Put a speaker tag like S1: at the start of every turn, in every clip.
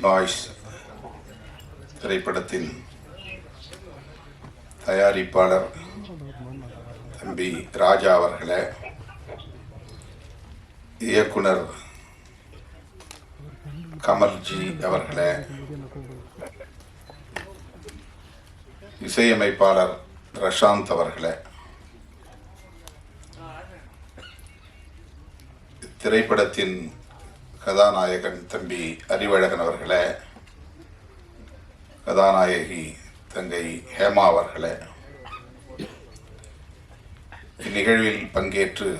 S1: Boys திரைப்படத்தின் தயாரிப்பாளர் தம்பி ராஜா அவர்களே இயக்குனர் கமல்ஜி அவர்களே இசையமைப்பாளர் பிரசாந்த் அவர்களே திரைப்படத்தின் கதாநாயகன் தம்பி அறிவழகன் அவர்களே கதாநாயகி தங்கை ஹேமா அவர்களே இந்நிகழ்வில் பங்கேற்று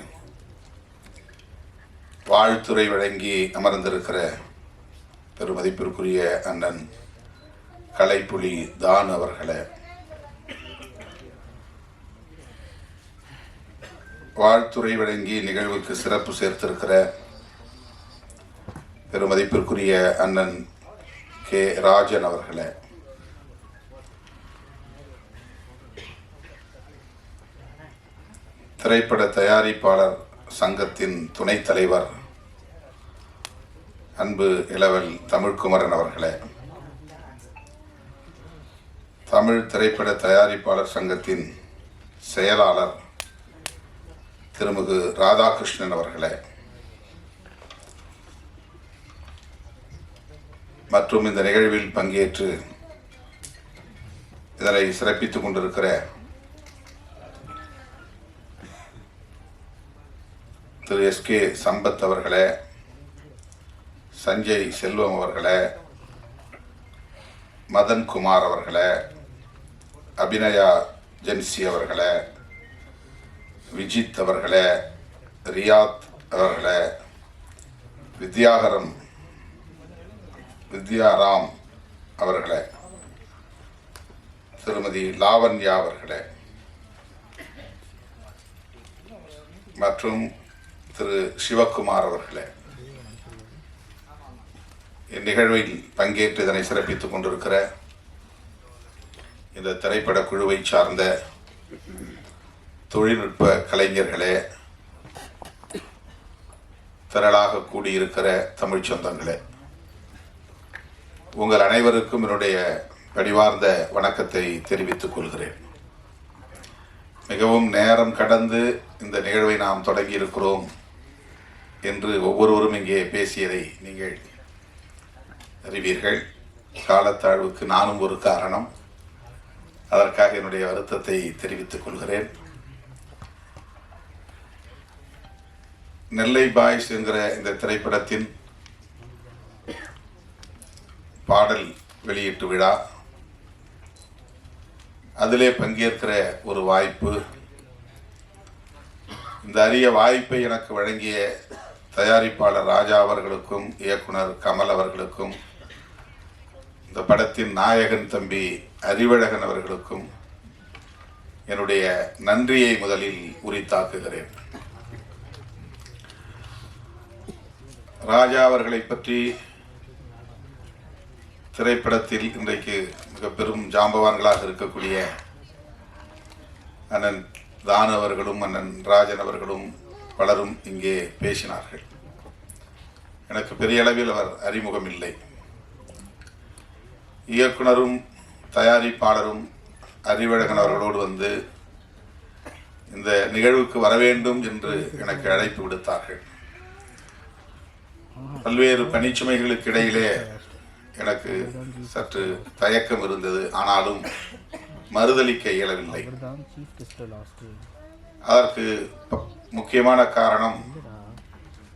S1: வாழ்த்துறை வழங்கி அமர்ந்திருக்கிற பெருமதிப்பிற்குரிய அண்ணன் கலைப்புலி தான் அவர்களே வாழ்த்துறை வழங்கி நிகழ்வுக்கு சிறப்பு சேர்த்திருக்கிற பெருமதிப்பிற்குரிய அண்ணன் கே. ராஜன் அவர்களே. திரைப்பட தயாரிப்பாளர் சங்கத்தின் துணைத் தலைவர் அன்பு இளவல் தமிழ்குமரன் அவர்களே. தமிழ் திரைப்பட தயாரிப்பாளர் சங்கத்தின் செயலாளர் திருமிகு ராதாகிருஷ்ணன் அவர்களே. மற்றும் இந்த நிகழ்வில் பங்கேற்று இதனை சிறப்பித்துக் கொண்டிருக்கிற திரு எஸ் கே சம்பத் அவர்களே சஞ்சய் செல்வம் அவர்களே மதன் குமார் அவர்களே அபிநயா ஜென்சி அவர்களே விஜித் அவர்களே ரியாத் அவர்களே வித்யாகரம் வித்யாராம் அவர்களே திருமதி லாவண்யா அவர்களே மற்றும் திரு சிவக்குமார் அவர்களே இந்நிகழ்வில் பங்கேற்று இதனை சிறப்பித்துக் கொண்டிருக்கிற இந்த திரைப்பட குழுவை சார்ந்த தொழில்நுட்ப கலைஞர்களே திரளாக கூடியிருக்கிற தமிழ் சொந்தங்களே உங்கள் அனைவருக்கும் என்னுடைய பணிவார்ந்த வணக்கத்தை தெரிவித்துக் கொள்கிறேன். மிகவும் நேரம் கடந்து இந்த நிகழ்வை நாம் தொடங்கி இருக்கிறோம் என்று ஒவ்வொருவரும் இங்கே பேசியதை நீங்கள் அறிவீர்கள். காலத்தாழ்வுக்கு நானும் ஒரு காரணம். அதற்காக என்னுடைய வருத்தத்தை தெரிவித்துக் கொள்கிறேன். நெல்லை பாய்ஸ் என்கிற இந்த திரைப்படத்தின் பாடல் வெளியீட்டு விழா. அதிலே பங்கேற்கிற ஒரு வாய்ப்பு. இந்த அரிய வாய்ப்பை எனக்கு வழங்கிய தயாரிப்பாளர் ராஜா அவர்களுக்கும் இயக்குனர் கமல் அவர்களுக்கும் இந்த படத்தின் நாயகன் தம்பி அறிவழகன் அவர்களுக்கும் என்னுடைய நன்றியை முதலில் உரித்தாக்குகிறேன். ராஜா அவர்களை பற்றி திரைப்படத்தில் இன்றைக்கு மிக பெரும் ஜாம்பவான்களாக இருக்கக்கூடிய அண்ணன் தான் அவர்களும் அண்ணன் ராஜன் அவர்களும் பலரும் இங்கே பேசினார்கள். எனக்கு பெரிய அளவில் அவர் அறிமுகம் இல்லை இயக்குனரும் தயாரிப்பாளரும் அறிவழகன் அவர்களோடு வந்து இந்த நிகழ்வுக்கு வர வேண்டும் என்று எனக்கு அழைப்பு விடுத்தார்கள். பல்வேறு பணிச்சுமைகளுக்கு இடையிலே எனக்கு சற்று தயக்கம் இருந்தது ஆனாலும் மறுதளிக்க இயலவில்லை. அதற்கு முக்கியமான காரணம்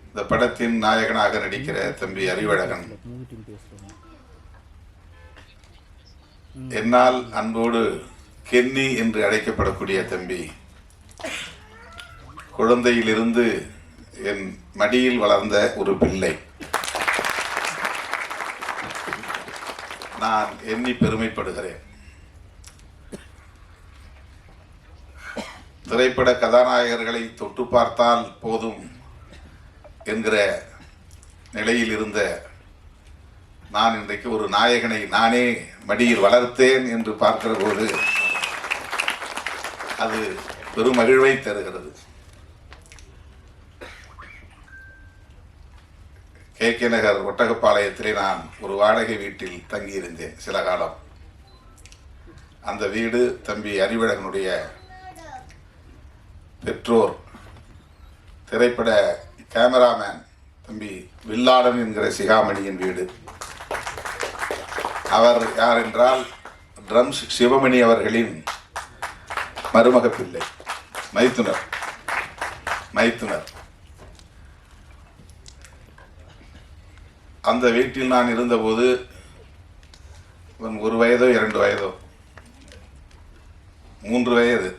S1: இந்த படத்தின் நாயகனாக நடிக்கிற தம்பி அறிவழகன். என்னால் அன்போடு கென்னி என்று அழைக்கப்படக்கூடிய தம்பி குழந்தையிலிருந்து என் மடியில் வளர்ந்த ஒரு பிள்ளை. நான் எண்ணி பெருமைப்படுகிறேன். திரைப்பட கதாநாயகர்களை தொட்டு பார்த்தால் போதும் என்கிற நிலையில் இருந்த நான் இன்றைக்கு ஒரு நாயகனை நானே மடியில் வளர்த்தேன் என்று பார்க்கிற போது அது பெருமகிழ்வை தருகிறது. கே நகர் ஒட்டகப்பாளையத்திலே நான் ஒரு வாடகை வீட்டில் தங்கியிருந்தேன் சில காலம். அந்த வீடு தம்பி அறிவழகனுடைய பெற்றோர். திரைப்பட கேமராமேன் தம்பி வில்லாடன் என்கிற சிகாமணியின் வீடு. அவர் யார் என்றால் ட்ரம்ஸ் சிவமணி அவர்களின் மருமக பிள்ளை மைத்துனர். மைத்துனர். அந்த வீட்டில் நான் இருந்தபோது இவன் ஒரு வயதோ இரண்டு வயதோ? மூன்று வயது.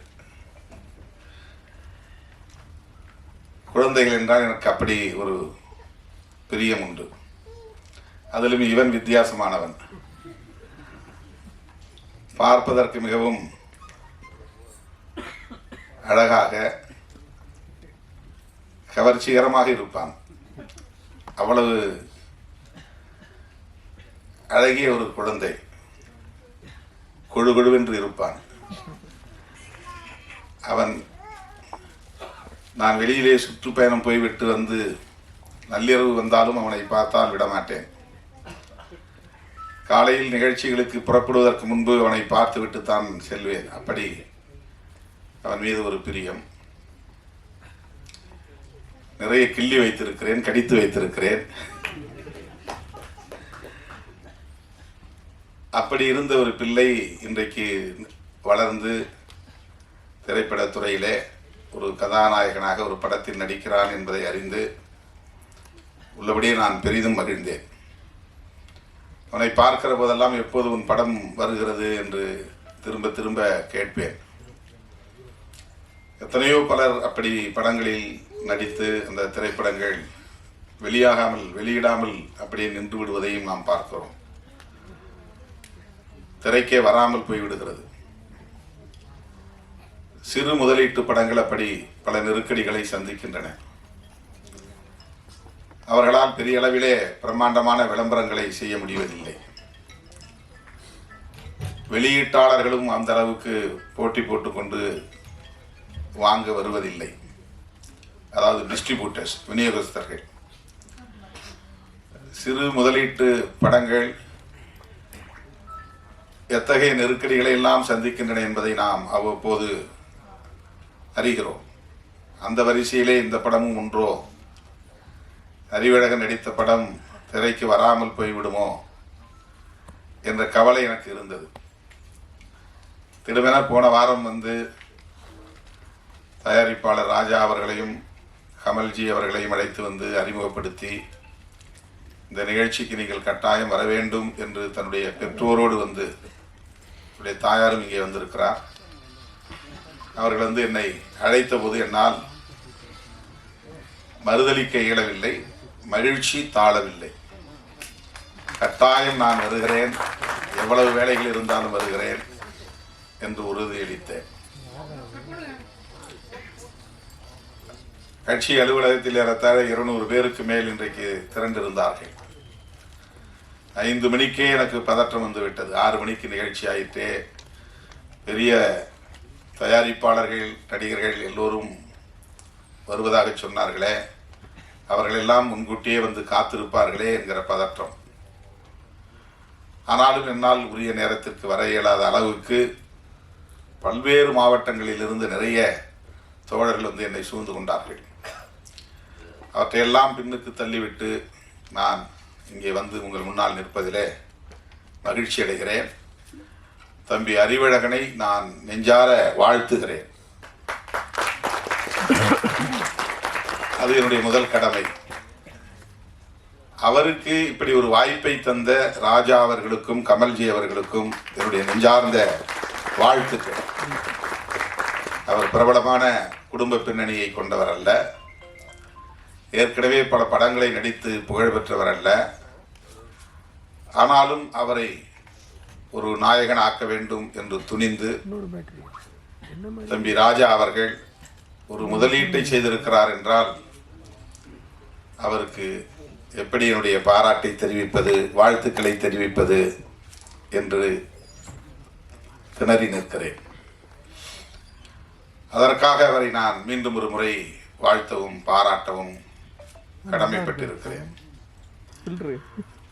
S1: குழந்தைகள் என்றால் எனக்கு அப்படி ஒரு பிரியம் உண்டு. அதிலும் இவன் வித்தியாசமானவன். பார்ப்பதற்கு மிகவும் அழகாக கவர்ச்சிகரமாக இருப்பான். அவ்வளவு அழகிய ஒரு குழந்தை. கொழு கொழுவென்று இருப்பான். அவன் நான் வெளியிலே சுற்றுப்பயணம் போய்விட்டு வந்து நள்ளிரவு வந்தாலும் அவனை பார்த்தால் விடமாட்டேன். காலையில் நிகழ்ச்சிகளுக்கு புறப்படுவதற்கு முன்பு அவனை பார்த்துவிட்டு தான் செல்வேன். அப்படி அவன் மீது ஒரு பிரியம். நிறைய கிள்ளி வைத்திருக்கிறேன் கடித்து வைத்திருக்கிறேன். அப்படி இருந்த ஒரு பிள்ளை இன்றைக்கு வளர்ந்து திரைப்படத்துறையிலே ஒரு கதாநாயகனாக ஒரு படத்தில் நடிக்கிறான் என்பதை அறிந்து உள்ளபடியே நான் பெரிதும் மகிழ்ந்தேன். அவனை பார்க்கிற போதெல்லாம் எப்போது உன் படம் வருகிறது என்று திரும்ப திரும்ப கேட்பேன். எத்தனையோ பலர் அப்படி படங்களில் நடித்து அந்த திரைப்படங்கள் வெளியாகாமல் வெளியிடாமல் அப்படியே நின்று விடுவதையும் நாம் பார்க்கிறோம். திரைக்கே வராமல் போய்விடுகிறது. சிறு முதலீட்டு படங்கள் அப்படி பல நெருக்கடிகளை சந்திக்கின்றன. அவர்களால் பெரிய அளவிலே பிரம்மாண்டமான விளம்பரங்களை செய்ய முடிவதில்லை. வெளியீட்டாளர்களும் அந்த அளவுக்கு போட்டி போட்டுக்கொண்டு வாங்க வருவதில்லை. அதாவது டிஸ்ட்ரிபியூட்டர்ஸ் விநியோகஸ்தர்கள். சிறு முதலீட்டு படங்கள் எத்தகைய நெருக்கடிகளை எல்லாம் சந்திக்கின்றன என்பதை நாம் அவ்வப்போது அறிகிறோம். அந்த வரிசையிலே இந்த படமும் ஒன்றோ? அறிவழகன் நடித்த படம் திரைக்கு வராமல் போய்விடுமோ? என்ற கவலை எனக்கு இருந்தது. திடுமென போன வாரம் வந்து தயாரிப்பாளர் ராஜா அவர்களையும் கமல்ஜி அவர்களையும் அழைத்து வந்து அறிமுகப்படுத்தி இந்த நிகழ்ச்சிக்கு நீங்கள் கட்டாயம் வர வேண்டும் என்று தன்னுடைய பெற்றோரோடு வந்து என்னுடைய தாயாரும் இங்கே வந்திருக்கிறார். அவர்கள் வந்து என்னை அழைத்த போது என்னால் மறுதளிக்க இயலவில்லை மகிழ்ச்சி தாழவில்லை. கட்டாயம் நான் வருகிறேன் எவ்வளவு வேலைகள் இருந்தாலும் வருகிறேன் என்று உறுதியளித்தேன் கட்சி அலுவலகத்தில் ஏறத்தாழ இருநூறு பேருக்கு மேல் இன்றைக்கு திரண்டிருந்தார்கள். ஐந்து மணிக்கே எனக்கு பதற்றம் வந்து விட்டது ஆறு மணிக்கு நிகழ்ச்சி ஆயிற்றே பெரிய தயாரிப்பாளர்கள் நடிகர்கள் எல்லோரும் வருவதாக சொன்னார்களே. அவர்கள் எல்லாம் முன்கூட்டியே வந்து காத்திருப்பார்களே என்கிற பதற்றம். ஆனாலும் என்னால் உரிய நேரத்திற்கு வர இயலாத அளவுக்கு பல்வேறு மாவட்டங்களில் இருந்து நிறைய தோழர்கள் வந்து என்னை சூழ்ந்து கொண்டார்கள். அவற்றையெல்லாம் பின்னுக்கு தள்ளிவிட்டு நான் இங்கே வந்து உங்கள் முன்னால் நிற்பதிலே மகிழ்ச்சி அடைகிறேன். தம்பி அறிவழகனை நான் நெஞ்சார வாழ்த்துகிறேன். அது என்னுடைய முதல் கடமை. அவருக்கு இப்படி ஒரு வாய்ப்பை தந்த ராஜா அவர்களுக்கும் கமல்ஜி அவர்களுக்கும் என்னுடைய நெஞ்சார்ந்த வாழ்த்துக்கள். அவர் பிரபலமான குடும்ப பின்னணியை கொண்டவர் அல்ல. ஏற்கனவே பல படங்களை நடித்து புகழ் பெற்றவர் அல்ல. ஆனாலும் அவரை ஒரு நாயகன் ஆக்க வேண்டும் என்று துணிந்து தம்பி ராஜா அவர்கள் ஒரு முதலீட்டை செய்திருக்கிறார் என்றால் அவருக்கு எப்படி என்னுடைய பாராட்டை தெரிவிப்பது வாழ்த்துக்களை தெரிவிப்பது என்று திணறி நிற்கிறேன். அதற்காக அவரை நான் மீண்டும் ஒரு முறை வாழ்த்தவும் பாராட்டவும் கடமைப்பட்டிருக்கிறேன்.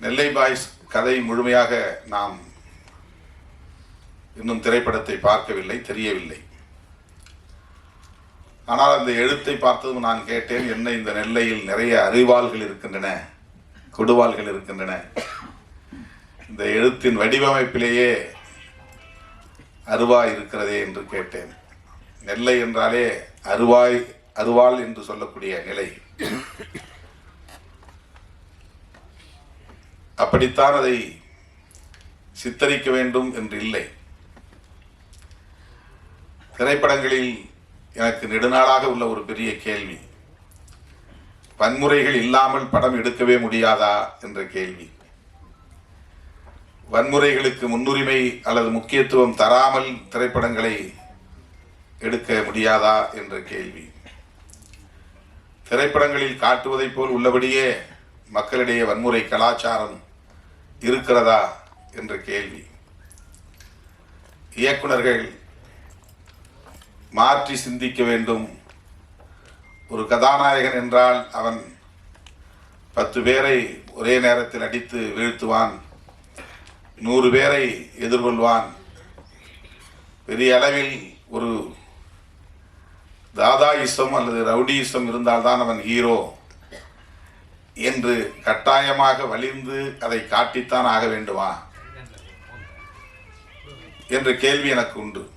S1: நெல்லை பாய்ஸ் கதை முழுமையாக நாம் இன்னும் திரைப்படத்தை பார்க்கவில்லை தெரியவில்லை. ஆனால் அந்த எழுத்தை பார்த்ததும் நான் கேட்டேன் என்ன இந்த நெல்லையில் நிறைய அறிவாள்கள் இருக்கின்றன கொடுவாள்கள் இருக்கின்றன. இந்த எழுத்தின் வடிவமைப்பிலேயே அருவாய் இருக்கிறதே என்று கேட்டேன். நெல்லை என்றாலே அருவாய் அருவாள் என்று சொல்லக்கூடிய நிலை. அப்படித்தான் அதை சித்தரிக்க வேண்டும் என்று இல்லை திரைப்படங்களில் எனக்கு நெடுநாளாக உள்ள ஒரு பெரிய கேள்வி. வன்முறைகள் இல்லாமல் படம் எடுக்கவே முடியாதா என்ற கேள்வி. வன்முறைகளுக்கு முன்னுரிமை அல்லது முக்கியத்துவம் தராமல் திரைப்படங்களை எடுக்க முடியாதா என்ற கேள்வி. திரைப்படங்களில் காட்டுவதைப் போல் உள்ளபடியே மக்களிடையே வன்முறை கலாச்சாரம் இருக்கிறதா என்ற கேள்வி. இயக்குனர்கள் மாற்றி சிந்திக்க வேண்டும். ஒரு கதாநாயகன் என்றால் அவன் பத்து பேரை ஒரே நேரத்தில் அடித்து வீழ்த்துவான். நூறு பேரை எதிர்கொள்வான். பெரிய அளவில் ஒரு தாதாயிசம் அல்லது ரவுடியிசம் இருந்தால்தான் அவன் ஹீரோ. என்று கட்டாயமாக வலிந்து அதை காட்டித்தான் ஆக வேண்டுமா? என்ற கேள்வி எனக்கு உண்டு.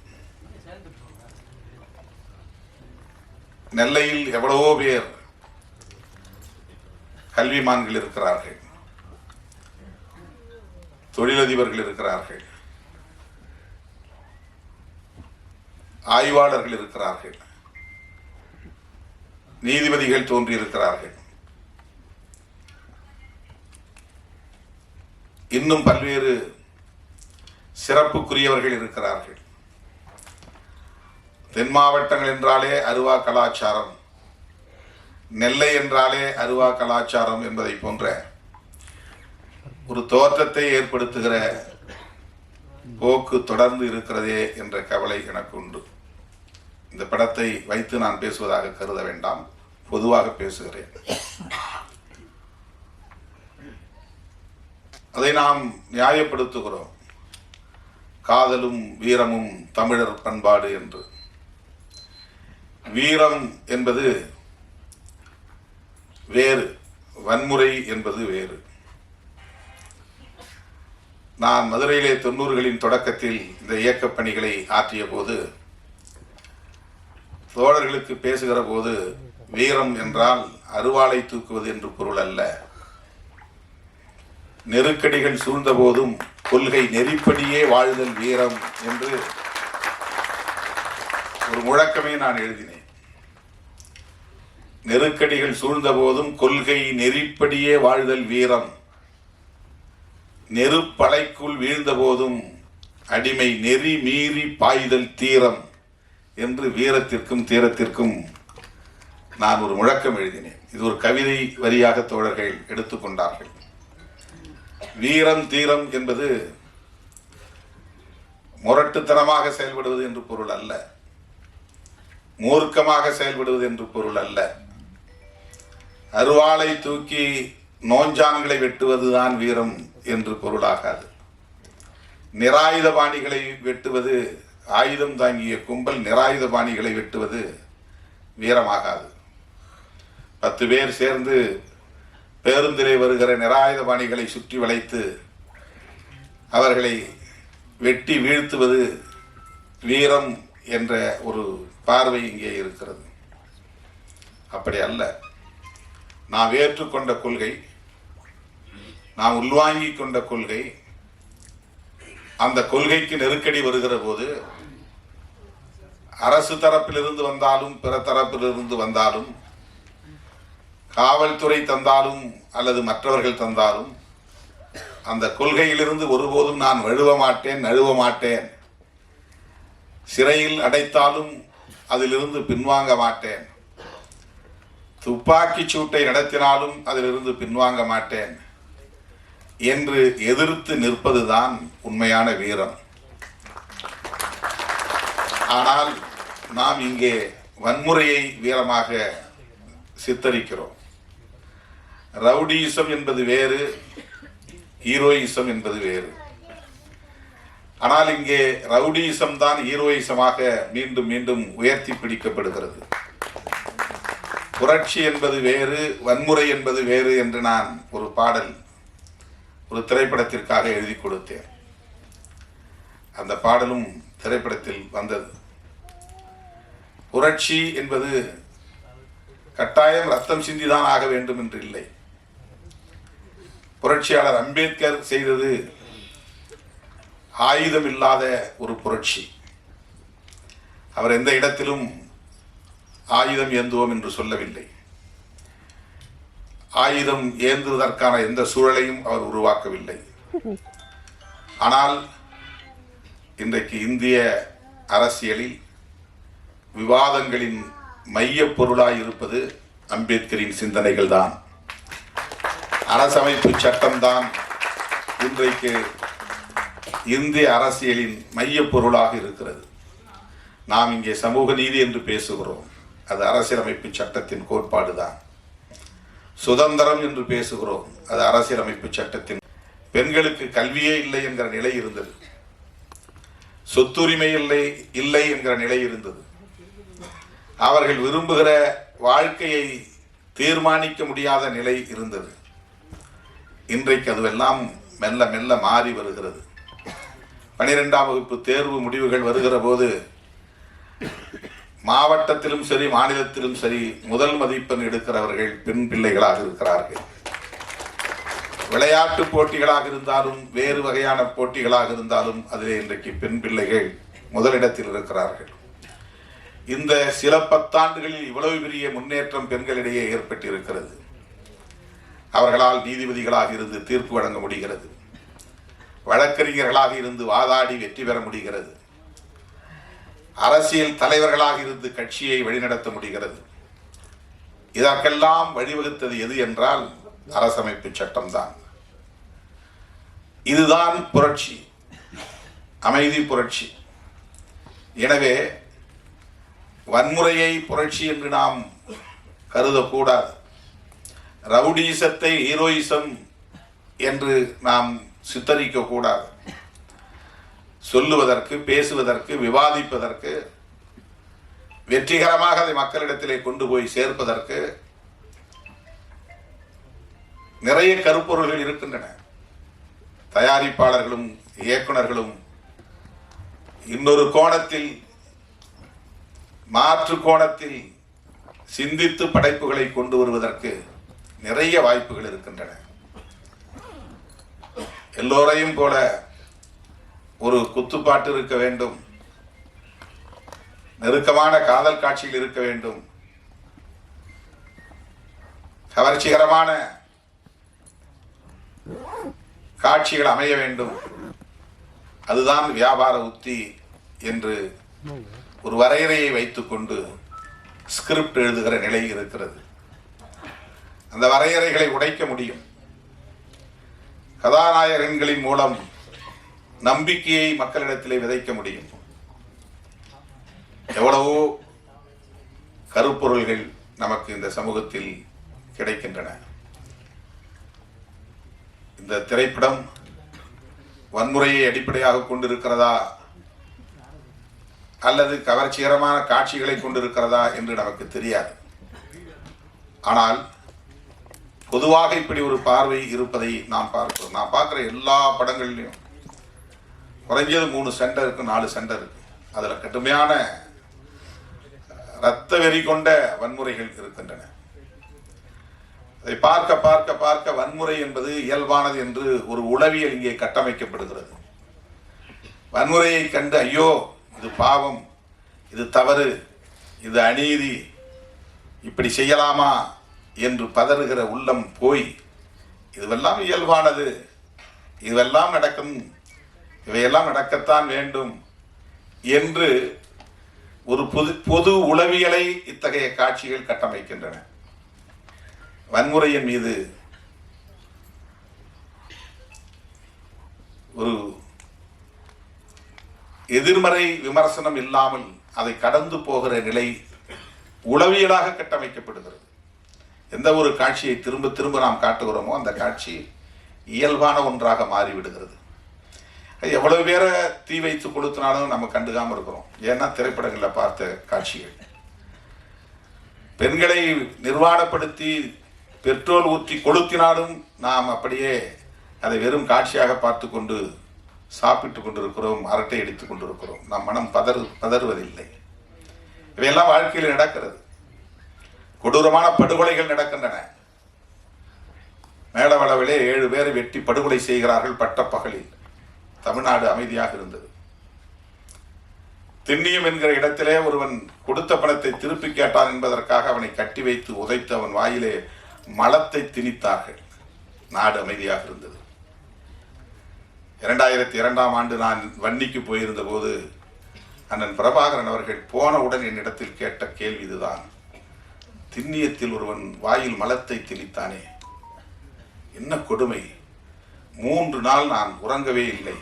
S1: நெல்லையில் எவ்வளவோ பேர் கல்விமான்கள் இருக்கிறார்கள். தொழிலதிபர்கள் இருக்கிறார்கள். ஆய்வாளர்கள் இருக்கிறார்கள். நீதிபதிகள் தோன்றியிருக்கிறார்கள். இன்னும் பல்வேறு சிறப்புக்குரியவர்கள் இருக்கிறார்கள். தென் மாவட்டங்கள் என்றாலே அருவா கலாச்சாரம் நெல்லை என்றாலே அருவா கலாச்சாரம் என்பதை போன்ற ஒரு தோற்றத்தை ஏற்படுத்துகிற போக்கு தொடர்ந்து இருக்கிறதே என்ற கவலை எனக்கு உண்டு. இந்த படத்தை வைத்து நான் பேசுவதாக கருத வேண்டாம். பொதுவாக பேசுகிறேன். அதை நாம் நியாயப்படுத்துகிறோம். காதலும் வீரமும் தமிழர் பண்பாடு என்று. வீரம் என்பது வேறு வன்முறை என்பது வேறு. நான் மதுரையிலே தொண்ணூறுகளின் தொடக்கத்தில் இந்த இயக்கப் பணிகளை ஆற்றிய போது தோழர்களுக்கு பேசுகிற போது வீரம் என்றால் அருவாளை தூக்குவது என்று பொருள் அல்ல. நெருக்கடிகள் சூழ்ந்த போதும் கொள்கை நெறிப்படியே வாழ்தல் வீரம் என்று ஒரு முழக்கமே நான் எழுதினேன். நெருக்கடிகள் சூழ்ந்த போதும் கொள்கை நெறிப்படியே வாழ்தல் வீரம். நெருப்பலைக்குள் வீழ்ந்த போதும் அடிமை நெறி மீறி பாய்தல் தீரம் என்று வீரத்திற்கும் தீரத்திற்கும் நான் ஒரு முழக்கம் எழுதினேன். இது ஒரு கவிதை வரியாக தோழர்கள் எடுத்துக்கொண்டார்கள். வீரம் தீரம் என்பது முரட்டுத்தனமாக செயல்படுவது என்று பொருள் அல்ல. மூர்க்கமாக செயல்படுவது என்று பொருள் அல்ல. அருவாளை தூக்கி நோஞ்சான்களை வெட்டுவதுதான் வீரம் என்று பொருளாகாது. நிராயுத பாணிகளை வெட்டுவது ஆயுதம் தாங்கிய கும்பல் நிராயுத பாணிகளை வெட்டுவது வீரமாகாது. பத்து பேர் சேர்ந்து பேருந்திலே வருகிற நிராயுதபாணிகளை சுற்றி வளைத்து அவர்களை வெட்டி வீழ்த்துவது வீரம் என்ற ஒரு பார்வை இங்கே இருக்கிறது. அப்படி அல்ல. நாம் ஏற்றுக்கொண்ட கொள்கை நாம் உள்வாங்கி கொண்ட கொள்கை அந்த கொள்கைக்கு நெருக்கடி வருகிற போது அரசு தரப்பிலிருந்து வந்தாலும் பிற தரப்பிலிருந்து வந்தாலும் காவல்துறை தந்தாலும் அல்லது மற்றவர்கள் தந்தாலும் அந்த கொள்கையிலிருந்து ஒருபோதும் நான் வழுவ மாட்டேன் நழுவ மாட்டேன். சிறையில் அடைத்தாலும் அதிலிருந்து பின்வாங்க மாட்டேன். துப்பாக்கிச் சூட்டை நடத்தினாலும் அதிலிருந்து பின்வாங்க மாட்டேன். என்று எதிர்த்து நிற்பதுதான் உண்மையான வீரம். ஆனால் நாம் இங்கே வன்முறையை வீரமாக சித்தரிக்கிறோம். ரவுடியிசம் என்பது வேறு ஹீரோயிசம் என்பது வேறு. ஆனால் இங்கே ரவுடியிசம் தான் ஹீரோயிசமாக மீண்டும் மீண்டும் உயர்த்தி பிடிக்கப்படுகிறது. புரட்சி என்பது வேறு வன்முறை என்பது வேறு என்று நான் ஒரு பாடல் ஒரு திரைப்படத்திற்காக எழுதி கொடுத்தேன். அந்த பாடலும் திரைப்படத்தில் வந்தது. புரட்சி என்பது கட்டாயம் ரத்தம் சிந்திதான் ஆக வேண்டும் என்று இல்லை. புரட்சியாளர் அம்பேத்கர் செய்தது ஆயுதம் இல்லாத ஒரு புரட்சி. அவர் எந்த இடத்திலும் ஆயுதம் ஏந்துவோம் என்று சொல்லவில்லை. ஆயுதம் ஏந்துவதற்கான எந்த சூழலையும் அவர் உருவாக்கவில்லை. ஆனால் இன்றைக்கு இந்திய அரசியலில் விவாதங்களின் மைய பொருளாய் இருப்பது அம்பேத்கரின் சிந்தனைகள் தான் அரசமைப்பு சட்டம்தான் இன்றைக்கு இந்திய அரசியலின் மையப் பொருளாக இருக்கிறது. நாம் இங்கே சமூக நீதி என்று பேசுகிறோம். அது அரசியலமைப்பு சட்டத்தின் கோட்பாடு தான் சுதந்திரம் என்று பேசுகிறோம். அது அரசியலமைப்பு சட்டத்தின் பெண்களுக்கு கல்வியே இல்லை என்கிற நிலை இருந்தது. சொத்துரிமை இல்லை இல்லை என்கிற நிலை இருந்தது. அவர்கள் விரும்புகிற வாழ்க்கையை தீர்மானிக்க முடியாத நிலை இருந்தது. இன்றைக்கு அதுவெல்லாம் மெல்ல மெல்ல மாறி வருகிறது. பனிரெண்டாம் வகுப்பு தேர்வு முடிவுகள் வருகிற போது மாவட்டத்திலும் சரி மாநிலத்திலும் சரி முதல் மதிப்பெண் எடுக்கிறவர்கள் பெண் பிள்ளைகளாக இருக்கிறார்கள். விளையாட்டு போட்டிகளாக இருந்தாலும் வேறு வகையான போட்டிகளாக இருந்தாலும் அதில் இன்றைக்கு பெண் பிள்ளைகள் முதலிடத்தில் இருக்கிறார்கள். இந்த சில பத்தாண்டுகளில் இவ்வளவு பெரிய முன்னேற்றம் பெண்களிடையே ஏற்பட்டிருக்கிறது. அவர்களால் நீதிபதிகளாக இருந்து தீர்ப்பு வழங்க முடிகிறது. வழக்கறிஞர்களாக இருந்து வாதாடி வெற்றி பெற முடிகிறது. அரசியல் தலைவர்களாக இருந்து கட்சியை வழிநடத்த முடிகிறது. இதற்கெல்லாம் வழிவகுத்தது எது என்றால் அரசமைப்பு சட்டம்தான். இதுதான் புரட்சி. அமைதி புரட்சி. எனவே வன்முறையை புரட்சி என்று நாம் கருதக்கூடாது. ரவுடிசத்தை ஹீரோயிசம் என்று நாம் சித்தரிக்க கூடாது. சொல்லுவதற்கு பேசுவதற்கு விவாதிப்பதற்கு வெற்றிகரமாக அதை மக்களிடத்திலே கொண்டு போய் சேர்ப்பதற்கு நிறைய கருப்பொருள்கள் இருக்கின்றன. தயாரிப்பாளர்களும் இயக்குனர்களும் இன்னொரு கோணத்தில் மாற்று கோணத்தில் சிந்தித்து படைப்புகளை கொண்டு வருவதற்கு நிறைய வாய்ப்புகள் இருக்கின்றன. எல்லோரையும் போல ஒரு குத்துப்பாட்டு இருக்க வேண்டும். நெருக்கமான காதல் காட்சிகள் இருக்க வேண்டும். கவர்ச்சிகரமான காட்சிகள் அமைய வேண்டும். அதுதான் வியாபார உத்தி என்று ஒரு வரையறையை வைத்துக்கொண்டு ஸ்கிரிப்ட் எழுதுகிற நிலை இருக்கிறது. அந்த வரையறைகளை உடைக்க முடியும். கதாநாயகன்களின் மூலம் நம்பிக்கையை மக்களிடத்திலே விதைக்க முடியும். எவ்வளவோ கருப்பொருள்கள் நமக்கு இந்த சமூகத்தில் கிடைக்கின்றன. இந்த திரைப்படம் வன்முறையை அடிப்படையாக கொண்டிருக்கிறதா? அல்லது கவர்ச்சிகரமான காட்சிகளை கொண்டிருக்கிறதா என்று நமக்கு தெரியாது. ஆனால் பொதுவாக இப்படி ஒரு பார்வை இருப்பதை நாம் பார்க்கிறோம். நான் பார்க்குற எல்லா படங்கள்லையும் குறைஞ்சது மூணு சண்டை இருக்கு நாலு சண்டை இருக்கு. அதில் கடுமையான இரத்த வெறி கொண்ட வன்முறைகள் இருக்கின்றன. அதை பார்க்க பார்க்க பார்க்க வன்முறை என்பது இயல்பானது என்று ஒரு உளவியல் இங்கே கட்டமைக்கப்படுகிறது. வன்முறையை கண்டு ஐயோ இது பாவம் இது தவறு இது அநீதி இப்படி செய்யலாமா? என்று பதறுகிற உள்ளம் போய் இதுவெல்லாம் இயல்பானது. இதுவெல்லாம் நடக்கும். இவையெல்லாம் நடக்கத்தான் வேண்டும் என்று ஒரு பொது பொது உளவியலை இத்தகைய காட்சிகள் கட்டமைக்கின்றன. வன்முறையின் மீது ஒரு எதிர்மறை விமர்சனம் இல்லாமல் அதை கடந்து போகிற நிலை உளவியலாக கட்டமைக்கப்படுகிறது. எந்த ஒரு காட்சியை திரும்ப திரும்ப நாம் காட்டுகிறோமோ அந்த காட்சி இயல்பான ஒன்றாக மாறிவிடுகிறது. அது எவ்வளவு பேரை தீ வைத்து கொளுத்தினாலும் நம்ம கண்டுக்காமல் இருக்கிறோம். ஏன்னா திரைப்படங்களில் பார்த்த காட்சிகள். பெண்களை நிர்வாணப்படுத்தி பெட்ரோல் ஊற்றி கொளுத்தினாலும் நாம் அப்படியே அதை வெறும் காட்சியாக பார்த்து கொண்டு சாப்பிட்டு கொண்டிருக்கிறோம் அரட்டை அடித்துக் கொண்டிருக்கிறோம். நம் மனம் பதறு பதறுவதில்லை. இவையெல்லாம் வாழ்க்கையில் நடக்கிறது. கொடூரமான படுகொலைகள் நடக்கின்றன. மேலவளவிலே ஏழு பேர் வெட்டி படுகொலை செய்கிறார்கள் பட்ட பகலில் தமிழ்நாடு அமைதியாக இருந்தது. திண்ணியம் என்கிற இடத்திலே ஒருவன் கொடுத்த பணத்தை திருப்பி கேட்டான் என்பதற்காக அவனை கட்டி வைத்து உதைத்து அவன் வாயிலே மலத்தை திணித்தார்கள். நாடு அமைதியாக இருந்தது. இரண்டாயிரத்தி இரண்டாம் ஆண்டு நான் வன்னிக்கு போயிருந்த போது அண்ணன் பிரபாகரன் அவர்கள் போனவுடன் என்னிடத்தில் கேட்ட கேள்வி இதுதான். திண்ணியத்தில் ஒருவன் வாயில் மலத்தை திணித்தானே என்ன கொடுமை? மூன்று நாள் நான் உறங்கவே இல்லை.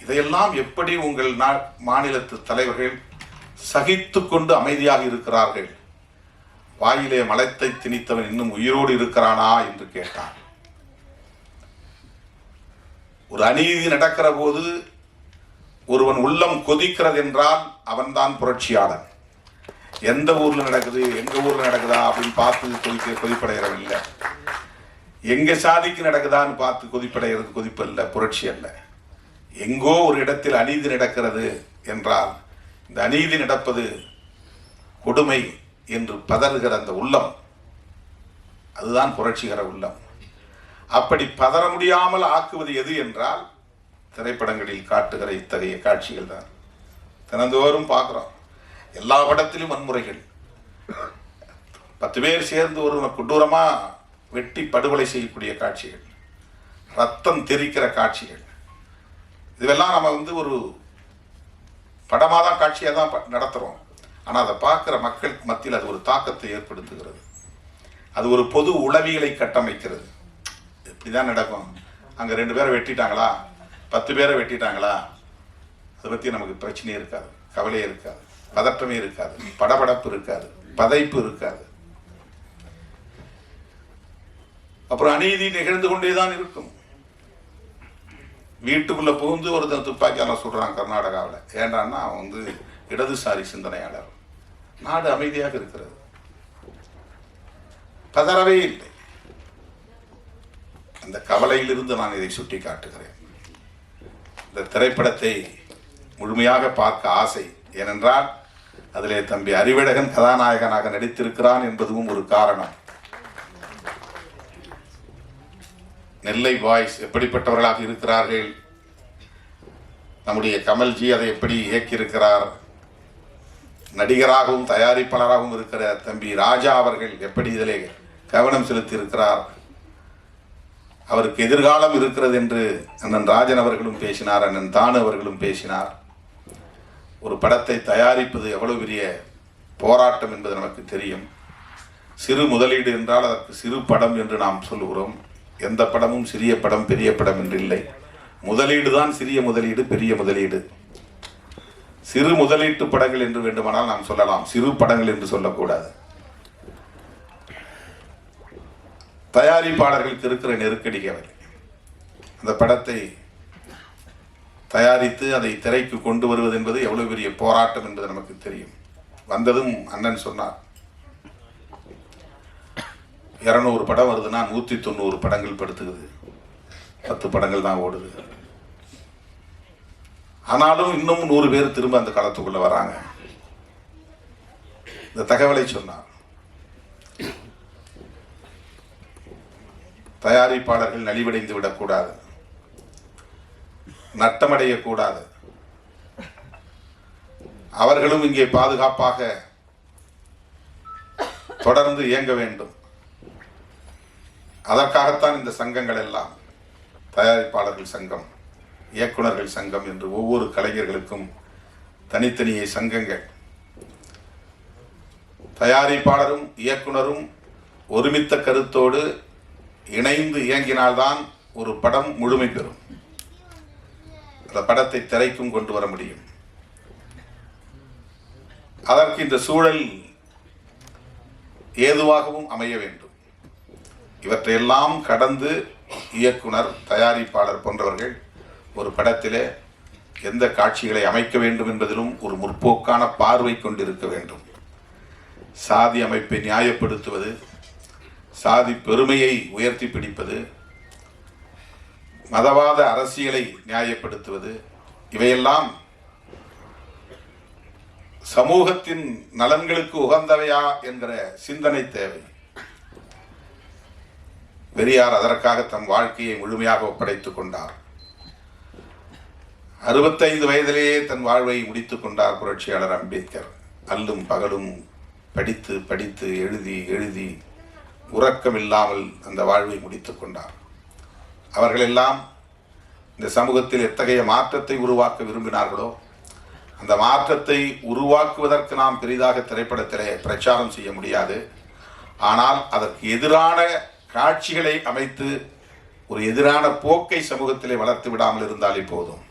S1: இதையெல்லாம் எப்படி உங்கள் நா- மாநிலத்து தலைவர்கள் சகித்து கொண்டு அமைதியாக இருக்கிறார்கள்? வாயிலே மலத்தை திணித்தவன் இன்னும் உயிரோடு இருக்கிறானா என்று கேட்டான் ஒரு அநீதி நடக்கிற போது ஒருவன் உள்ளம் கொதிக்கிறது என்றால் அவன்தான் புரட்சியாளன். எந்த ஊர்ல நடக்குது எங்க ஊர்ல நடக்குதா அப்படின்னு பார்த்து கொதிக்க கொதிப்படைகிறவன் இல்லை. எங்க சாதிக்கு நடக்குதான்னு பார்த்து கொதிப்படைகிறது கொதிப்பு அல்ல புரட்சி அல்ல. எங்கோ ஒரு இடத்தில் அநீதி நடக்கிறது என்றால் இந்த அநீதி நடப்பது கொடுமை என்று பதறுகிற அந்த உள்ளம் அதுதான் புரட்சிகர உள்ளம். அப்படி பதற முடியாமல் ஆக்குவது எது என்றால் திரைப்படங்களில் காட்டுகிற இத்தகைய காட்சிகள் தான். தினந்தோறும் பார்க்குறோம். எல்லா இடத்திலும் வன்முறைகள். பத்து பேர் சேர்ந்து ஒருவனை கொடூரமாக வெட்டி படுகொலை செய்யக்கூடிய காட்சிகள். ரத்தம் தெறிக்கிற காட்சிகள். இதுவெல்லாம் நம்ம வந்து ஒரு படமாக தான் காட்சியாக தான் ப- நடத்துகிறோம் ஆனால் அதை பார்க்குற மக்கள் மத்தியில் அது ஒரு தாக்கத்தை ஏற்படுத்துகிறது. அது ஒரு பொது உளவியலை கட்டமைக்கிறது. இப்படி தான் நடக்கும். அங்கே ரெண்டு பேரை வெட்டிட்டாங்களா? பத்து பேரை வெட்டிட்டாங்களா? அதை பற்றி நமக்கு பிரச்சனையே இருக்காது. கவலையே இருக்காது. பதற்றமே இருக்காது. படபடப்பு இருக்காது. பதைப்பு இருக்காது. அப்புறம் அநீதி நிகழ்ந்து கொண்டே தான் இருக்கும். வீட்டுக்குள்ள புகுந்து ஒருத்தன் துப்பாக்கியால சொல்றான் கர்நாடகாவில். ஏண்டான்னா அவன் வந்து இடதுசாரி சிந்தனையாளர். நாடு அமைதியாக இருக்கிறது. பதறவே இல்லை. அந்த கவலையிலிருந்து நான் இதை சுட்டி காட்டுகிறேன் இந்த திரைப்படத்தை முழுமையாக பார்க்க ஆசை ஏனென்றால் அதிலே தம்பி அறிவழகன் கதாநாயகனாக நடித்திருக்கிறான் என்பதும் ஒரு காரணம். நெல்லை பாய்ஸ் எப்படிப்பட்டவர்களாக இருக்கிறார்கள்? நம்முடைய கமல்ஜி அதை எப்படி இயக்கியிருக்கிறார்? நடிகராகவும் தயாரிப்பாளராகவும் இருக்கிற தம்பி ராஜா அவர்கள் எப்படி இதிலே கவனம் செலுத்தியிருக்கிறார்? அவருக்கு எதிர்காலம் இருக்கிறது என்று அண்ணன் ராஜன் அவர்களும் பேசினார் அண்ணன் தானு அவர்களும் பேசினார். ஒரு படத்தை தயாரிப்பது எவ்வளவு பெரிய போராட்டம் என்பது நமக்கு தெரியும். சிறு முதலீடு என்றால் அதற்கு சிறு படம் என்று நாம் சொல்லுகிறோம். எந்த படமும் சிறிய படம் பெரிய படம் என்று இல்லை. முதலீடு தான் சிறிய முதலீடு பெரிய முதலீடு. சிறு முதலீட்டு படங்கள் என்று வேண்டுமானால் நாம் சொல்லலாம். சிறு படங்கள் என்று சொல்லக்கூடாது. தயாரிப்பாளர்களுக்கு இருக்கிற நெருக்கடி அவை அந்த படத்தை தயாரித்து அதை திரைக்கு கொண்டு வருவது என்பது எவ்வளவு பெரிய போராட்டம் என்பது நமக்கு தெரியும். வந்ததும் அண்ணன் சொன்னார் இரநூறு படம் வருதுன்னா நூற்றி தொண்ணூறு படங்கள் படுத்துக்குது பத்து படங்கள் தான் ஓடுது. ஆனாலும் இன்னும் நூறு பேர் திரும்ப அந்த காலத்துக்குள்ளே வராங்க. இந்த தகவலை சொன்னார். தயாரிப்பாளர்கள் நலிவடைந்து விடக்கூடாது. நட்டமடையக்கூடாது. அவர்களும் இங்கே பாதுகாப்பாக தொடர்ந்து இயங்க வேண்டும். அதற்காகத்தான் இந்த சங்கங்கள் எல்லாம் தயாரிப்பாளர்கள் சங்கம் இயக்குனர்கள் சங்கம் என்று ஒவ்வொரு கலைஞர்களுக்கும் தனித்தனியே சங்கங்கள். தயாரிப்பாளரும் இயக்குனரும் ஒருமித்த கருத்தோடு இணைந்து இயங்கினால்தான் ஒரு படம் முழுமை பெறும். அந்த படத்தை திரைக்கும் கொண்டு வர முடியும். அதற்கு இந்த சூழல் ஏதுவாகவும் அமைய வேண்டும். இவற்றையெல்லாம் கடந்து இயக்குனர் தயாரிப்பாளர் போன்றவர்கள் ஒரு படத்திலே எந்த காட்சிகளை அமைக்க வேண்டும் என்பதிலும் ஒரு முற்போக்கான பார்வை கொண்டிருக்க வேண்டும். சாதி அமைப்பை நியாயப்படுத்துவது சாதி பெருமையை உயர்த்தி பிடிப்பது மதவாத அரசியலை நியாயப்படுத்துவது இவையெல்லாம் சமூகத்தின் நலன்களுக்கு உகந்தவையா என்கிற சிந்தனை தேவை. பெரியார் அதற்காக தம் வாழ்க்கையை முழுமையாக ஒப்படைத்துக் கொண்டார். அறுபத்தைந்து வயதிலேயே தன் வாழ்வை முடித்துக் கொண்டார் புரட்சியாளர் அம்பேத்கர். அல்லும் பகலும் படித்து படித்து எழுதி எழுதி உறக்கமில்லாமல் அந்த வாழ்வை முடித்துக் கொண்டார். அவர்களெல்லாம் இந்த சமூகத்தில் எத்தகைய மாற்றத்தை உருவாக்க விரும்பினார்களோ அந்த மாற்றத்தை உருவாக்குவதற்கு நாம் பெரிதாக திரைப்படத்திலே பிரச்சாரம் செய்ய முடியாது. ஆனால் அதற்கு எதிரான காட்சிகளை அமைத்து ஒரு எதிரான போக்கை சமூகத்திலே வளர்த்து விடாமல் இருந்தாலே போதும்.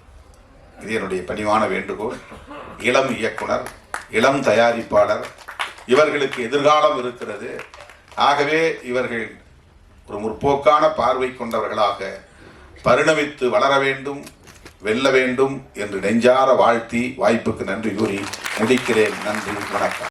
S1: இது என்னுடைய பணிவான வேண்டுகோள். இளம் இயக்குனர் இளம் தயாரிப்பாளர் இவர்களுக்கு எதிர்காலம் இருக்கிறது. ஆகவே இவர்கள் ஒரு முற்போக்கான பார்வை கொண்டவர்களாக பரிணமித்து வளர வேண்டும் வெல்ல வேண்டும் என்று நெஞ்சார வாழ்த்தி வாய்ப்புக்கு நன்றி கூறி முடிக்கிறேன். நன்றி வணக்கம்.